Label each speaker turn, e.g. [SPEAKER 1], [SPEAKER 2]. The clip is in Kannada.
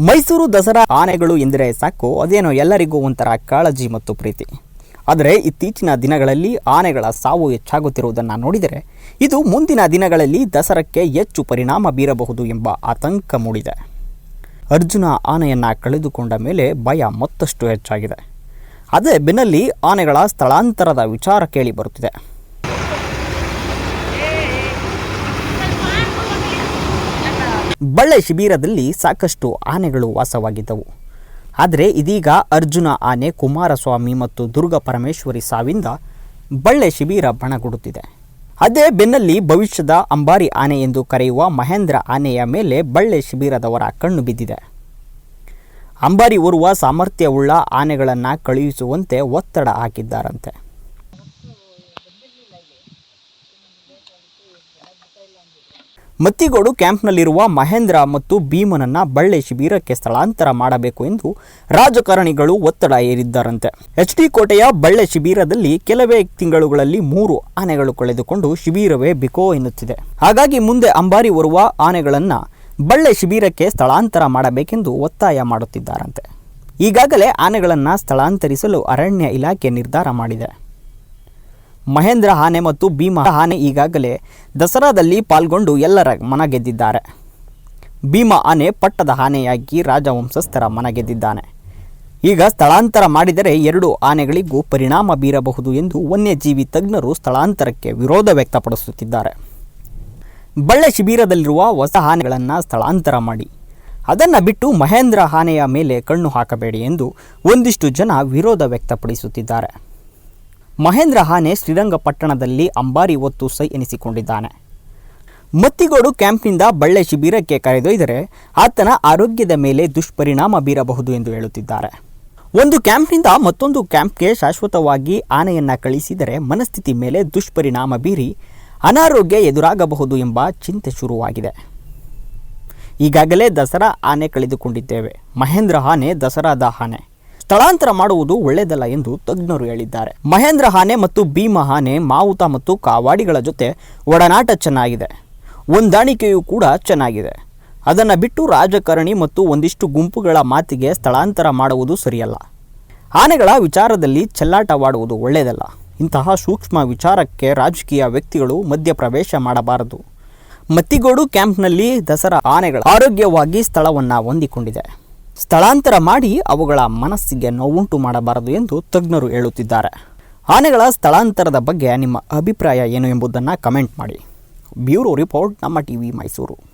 [SPEAKER 1] ಮೈಸೂರು ದಸರಾ ಆನೆಗಳು ಎಂದರೆ ಸಾಕು, ಅದೇನೋ ಎಲ್ಲರಿಗೂ ಒಂಥರ ಕಾಳಜಿ ಮತ್ತು ಪ್ರೀತಿ. ಆದರೆ ಇತ್ತೀಚಿನ ದಿನಗಳಲ್ಲಿ ಆನೆಗಳ ಸಾವು ಹೆಚ್ಚಾಗುತ್ತಿರುವುದನ್ನು ನೋಡಿದರೆ, ಇದು ಮುಂದಿನ ದಿನಗಳಲ್ಲಿ ದಸರಕ್ಕೆ ಹೆಚ್ಚು ಪರಿಣಾಮ ಬೀರಬಹುದು ಎಂಬ ಆತಂಕ ಮೂಡಿದೆ. ಅರ್ಜುನ ಆನೆಯನ್ನು ಕಳೆದುಕೊಂಡ ಮೇಲೆ ಭಯ ಮತ್ತಷ್ಟು ಹೆಚ್ಚಾಗಿದೆ. ಅದೇ ಬೆನ್ನಲ್ಲಿ ಆನೆಗಳ ಸ್ಥಳಾಂತರದ ವಿಚಾರ ಕೇಳಿ ಬರುತ್ತಿದೆ. ಬಳ್ಳೆ ಶಿಬಿರದಲ್ಲಿ ಸಾಕಷ್ಟು ಆನೆಗಳು ವಾಸವಾಗಿದ್ದವು. ಆದರೆ ಇದೀಗ ಅರ್ಜುನ ಆನೆ, ಕುಮಾರಸ್ವಾಮಿ ಮತ್ತು ದುರ್ಗ ಪರಮೇಶ್ವರಿ ಸಾವಿಂದ ಬಳ್ಳೆ ಶಿಬಿರ ಬಣಗುಡುತ್ತಿದೆ. ಅದೇ ಬೆನ್ನಲ್ಲಿ ಭವಿಷ್ಯದ ಅಂಬಾರಿ ಆನೆ ಎಂದು ಕರೆಯುವ ಮಹೇಂದ್ರ ಆನೆಯ ಮೇಲೆ ಬಳ್ಳೆ ಶಿಬಿರದವರ ಕಣ್ಣು ಬಿದ್ದಿದೆ. ಅಂಬಾರಿ ಓರ್ವ ಸಾಮರ್ಥ್ಯವುಳ್ಳ ಆನೆಗಳನ್ನು ಕಳುಹಿಸುವಂತೆ ಒತ್ತಡ ಹಾಕಿದ್ದಾರಂತೆ. ಮತ್ತಿಗೋಡು ಕ್ಯಾಂಪ್ನಲ್ಲಿರುವ ಮಹೇಂದ್ರ ಮತ್ತು ಭೀಮನನ್ನ ಬಳ್ಳೆ ಶಿಬಿರಕ್ಕೆ ಸ್ಥಳಾಂತರ ಮಾಡಬೇಕು ಎಂದು ರಾಜಕಾರಣಿಗಳು ಒತ್ತಡ ಏರಿದ್ದಾರಂತೆ ಎಚ್ ಡಿ ಕೋಟೆಯ ಬಳ್ಳೆ ಶಿಬಿರದಲ್ಲಿ ಕೆಲವೇ ತಿಂಗಳುಗಳಲ್ಲಿ ಮೂರು ಆನೆಗಳು ಕಳೆದುಕೊಂಡು ಶಿಬಿರವೇ ಬಿಕೋ ಎನ್ನುತ್ತಿದೆ. ಹಾಗಾಗಿ ಮುಂದೆ ಅಂಬಾರಿ ಹೊರುವ ಆನೆಗಳನ್ನ ಬಳ್ಳೆ ಶಿಬಿರಕ್ಕೆ ಸ್ಥಳಾಂತರ ಮಾಡಬೇಕೆಂದು ಒತ್ತಾಯ ಮಾಡುತ್ತಿದ್ದಾರಂತೆ. ಈಗಾಗಲೇ ಆನೆಗಳನ್ನು ಸ್ಥಳಾಂತರಿಸಲು ಅರಣ್ಯ ಇಲಾಖೆ ನಿರ್ಧಾರ ಮಾಡಿದೆ. ಮಹೇಂದ್ರ ಆನೆ ಮತ್ತು ಭೀಮ ಆನೆ ಈಗಾಗಲೇ ದಸರಾದಲ್ಲಿ ಪಾಲ್ಗೊಂಡು ಎಲ್ಲರ ಮನ ಗೆದ್ದಿದ್ದಾರೆ ಭೀಮ ಆನೆ ಪಟ್ಟದ ಆನೆಯಾಗಿ ರಾಜವಂಶಸ್ಥರ ಮನ ಗೆದ್ದಿದ್ದಾನೆ ಈಗ ಸ್ಥಳಾಂತರ ಮಾಡಿದರೆ ಎರಡು ಆನೆಗಳಿಗೂ ಪರಿಣಾಮ ಬೀರಬಹುದು ಎಂದು ವನ್ಯಜೀವಿ ತಜ್ಞರು ಸ್ಥಳಾಂತರಕ್ಕೆ ವಿರೋಧ ವ್ಯಕ್ತಪಡಿಸುತ್ತಿದ್ದಾರೆ. ಬಳ್ಳೆ ಶಿಬಿರದಲ್ಲಿರುವ ಹೊಸ ಆನೆಗಳನ್ನು ಸ್ಥಳಾಂತರ ಮಾಡಿ. ಅದನ್ನು ಬಿಟ್ಟು ಮಹೇಂದ್ರ ಆನೆಯ ಮೇಲೆ ಕಣ್ಣು ಹಾಕಬೇಡಿ ಎಂದು ಒಂದಿಷ್ಟು ಜನ ವಿರೋಧ ವ್ಯಕ್ತಪಡಿಸುತ್ತಿದ್ದಾರೆ. ಮಹೇಂದ್ರ ಹಾನೆ ಶ್ರೀರಂಗಪಟ್ಟಣದಲ್ಲಿ ಅಂಬಾರಿ ಒತ್ತು ಸೈ ಎನಿಸಿಕೊಂಡಿದ್ದಾನೆ. ಮತ್ತಿಗೋಡು ಕ್ಯಾಂಪ್ನಿಂದ ಬಳ್ಳೆ ಶಿಬಿರಕ್ಕೆ ಕರೆದೊಯ್ದರೆ ಆತನ ಆರೋಗ್ಯದ ಮೇಲೆ ದುಷ್ಪರಿಣಾಮ ಬೀರಬಹುದು ಎಂದು ಹೇಳುತ್ತಿದ್ದಾರೆ. ಒಂದು ಕ್ಯಾಂಪ್ನಿಂದ ಮತ್ತೊಂದು ಕ್ಯಾಂಪ್ಗೆ ಶಾಶ್ವತವಾಗಿ ಆನೆಯನ್ನು ಕಳಿಸಿದರೆ ಮನಸ್ಥಿತಿ ಮೇಲೆ ದುಷ್ಪರಿಣಾಮ ಬೀರಿ ಅನಾರೋಗ್ಯ ಎದುರಾಗಬಹುದು ಎಂಬ ಚಿಂತೆ ಶುರುವಾಗಿದೆ. ಈಗಾಗಲೇ ದಸರಾ ಆನೆ ಕಳೆದುಕೊಂಡಿದ್ದೇವೆ. ಮಹೇಂದ್ರ ಆನೆ ದಸರಾದ ಆನೆ. ಸ್ಥಳಾಂತರ ಮಾಡುವುದು ಒಳ್ಳೆಯದಲ್ಲ ಎಂದು ತಜ್ಞರು ಹೇಳಿದ್ದಾರೆ. ಮಹೇಂದ್ರ ಆನೆ ಮತ್ತು ಭೀಮ ಆನೆ, ಮಾವುತ ಮತ್ತು ಕಾವಾಡಿಗಳ ಜೊತೆ ಒಡನಾಟ ಚೆನ್ನಾಗಿದೆ. ಹೊಂದಾಣಿಕೆಯೂ ಕೂಡ ಚೆನ್ನಾಗಿದೆ. ಅದನ್ನು ಬಿಟ್ಟು ರಾಜಕಾರಣಿ ಮತ್ತು ಒಂದಿಷ್ಟು ಗುಂಪುಗಳ ಮಾತಿಗೆ ಸ್ಥಳಾಂತರ ಮಾಡುವುದು ಸರಿಯಲ್ಲ. ಆನೆಗಳ ವಿಚಾರದಲ್ಲಿ ಚೆಲ್ಲಾಟವಾಡುವುದು ಒಳ್ಳೆಯದಲ್ಲ. ಇಂತಹ ಸೂಕ್ಷ್ಮ ವಿಚಾರಕ್ಕೆ ರಾಜಕೀಯ ವ್ಯಕ್ತಿಗಳು ಮಧ್ಯಪ್ರವೇಶ ಮಾಡಬಾರದು. ಮತ್ತಿಗೋಡು ಕ್ಯಾಂಪ್ನಲ್ಲಿ ದಸರಾ ಆನೆಗಳ ಆರೋಗ್ಯವಾಗಿ ಸ್ಥಳವನ್ನು ಹೊಂದಿಕೊಂಡಿದೆ. ಸ್ಥಳಾಂತರ ಮಾಡಿ ಅವುಗಳ ಮನಸ್ಸಿಗೆ ನೋವುಂಟು ಮಾಡಬಾರದು ಎಂದು ತಜ್ಞರು ಹೇಳುತ್ತಿದ್ದಾರೆ. ಆನೆಗಳ ಸ್ಥಳಾಂತರದ ಬಗ್ಗೆ ನಿಮ್ಮ ಅಭಿಪ್ರಾಯ ಏನು ಎಂಬುದನ್ನು ಕಮೆಂಟ್ ಮಾಡಿ. ಬ್ಯೂರೋ ರಿಪೋರ್ಟ್, ನಮ್ಮ ಟಿವಿ ಮೈಸೂರು.